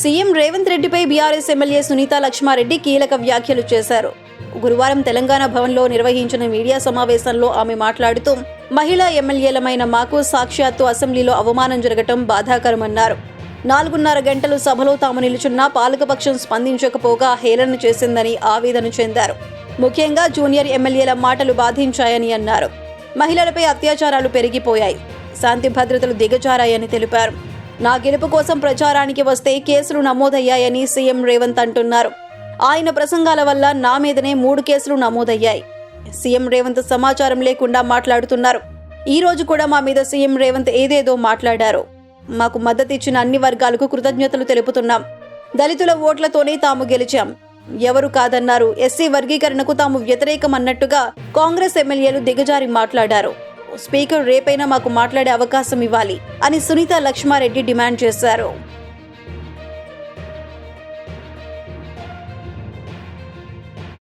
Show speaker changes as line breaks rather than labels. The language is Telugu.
సీఎం రేవంత్ రెడ్డిపై బీఆర్ఎస్ ఎమ్మెల్యే సునీత లక్ష్మారెడ్డి కీలక వ్యాఖ్యలు చేశారు. గురువారం తెలంగాణ భవన్లో నిర్వహించిన మీడియా సమావేశంలో ఆమె మాట్లాడుతూ మహిళా ఎమ్మెల్యేలమైన మాకు సాక్షాత్తు అసెంబ్లీలో అవమానం జరగటం బాధాకరమన్నారు. నాలుగున్నర గంటలు సభలో తాము నిలుచున్నా పాలకపక్షం స్పందించకపోగా హేళన చేసిందని ఆవేదన చెందారు. ముఖ్యంగా జూనియర్ ఎమ్మెల్యేల మాటలు బాధించాయని అన్నారు. మహిళలపై అత్యాచారాలు పెరిగిపోయాయి. శాంతి భద్రతలు దిగజారాయని తెలిపారు. నా గెలుపు కోసం ప్రచారానికి వస్తే కేసులు నమోదయ్యాయని సీఎం రేవంత్ అంటున్నారు. ఆయన ప్రసంగాల వల్ల నా మీదనే మూడు కేసులు నమోదయ్యాయి. సీఎం రేవంత్ సమాచారం లేకుండా మాట్లాడుతున్నారు. ఈ రోజు కూడా మా మీద సీఎం రేవంత్ ఏదేదో మాట్లాడారు. మాకు మద్దతు ఇచ్చిన అన్ని వర్గాలకు కృతజ్ఞతలు తెలుపుతున్నాం. దళితుల ఓట్లతోనే తాము గెలిచాం. ఎవరు కాదన్నారు ఎస్సీ వర్గీకరణకు తాము వ్యతిరేకం అన్నట్టుగా కాంగ్రెస్ ఎమ్మెల్యేలు దిగజారి మాట్లాడారు. స్పీకర్ రేపైనా మాకు మాట్లాడే అవకాశం ఇవ్వాలి అని సునీత లక్ష్మారెడ్డి డిమాండ్ చేశారు.